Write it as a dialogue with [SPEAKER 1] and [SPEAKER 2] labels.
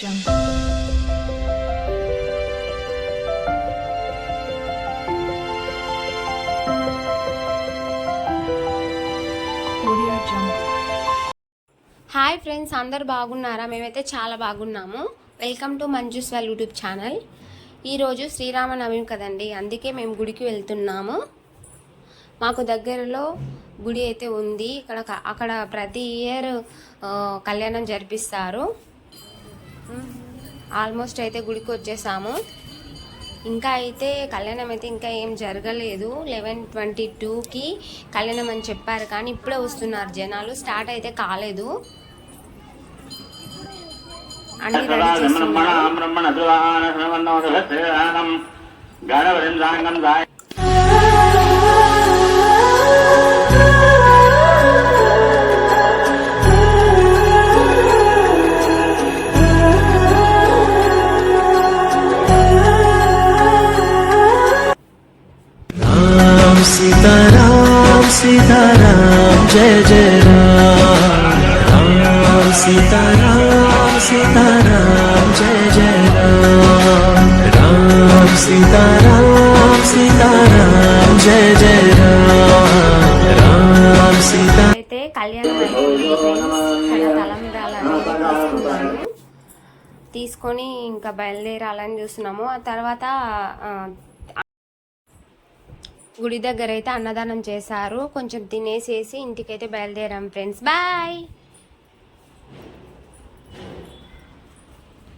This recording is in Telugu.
[SPEAKER 1] హాయ్ ఫ్రెండ్స్ అందరు బాగున్నారా? మేమైతే చాలా బాగున్నాము. వెల్కమ్ టు మంజూస్ వాళ్ళ యూట్యూబ్ ఛానల్ ఈరోజు శ్రీరామనవమి కదండి అందుకే మేము గుడికి వెళ్తున్నాము. మాకు దగ్గరలో గుడి అయితే ఉంది. ఇక్కడ అక్కడ ప్రతి ఇయర్ కళ్యాణం జరిపిస్తారు. ఆల్మోస్ట్ అయితే గుడికి వచ్చేసాము. ఇంకా అయితే కళ్యాణం అయితే ఇంకా ఏం జరగలేదు. లెవెన్ ట్వంటీ టూకి కళ్యాణం అని చెప్పారు కానీ ఇప్పుడే వస్తున్నారు జనాలు. స్టార్ట్ అయితే కాలేదు. అన్ని రెడీ
[SPEAKER 2] బ్రహ్మణ
[SPEAKER 1] చేస్తున్నారు.
[SPEAKER 3] सीताराम सीताराम जय जय राम राम सीताराम सीताराम जय जय राम राम सीताराम सीताराम जय जय राम राम सीता
[SPEAKER 1] అయితే కళ్యాణం అయిపోయింది friends. ఇక్కడ తలంబ్రాలు అనేది తీసుకున్నాము తీసుకొని ఇంకా బయలుదేరాలని చూస్తున్నాము ఆ తర్వాత ఆ, గుడి దగ్గర అయితే అన్నదానం చేశారు. కొంచెం తినేసేసి ఇంటికైతే బయలుదేరాం ఫ్రెండ్స్. బాయ్!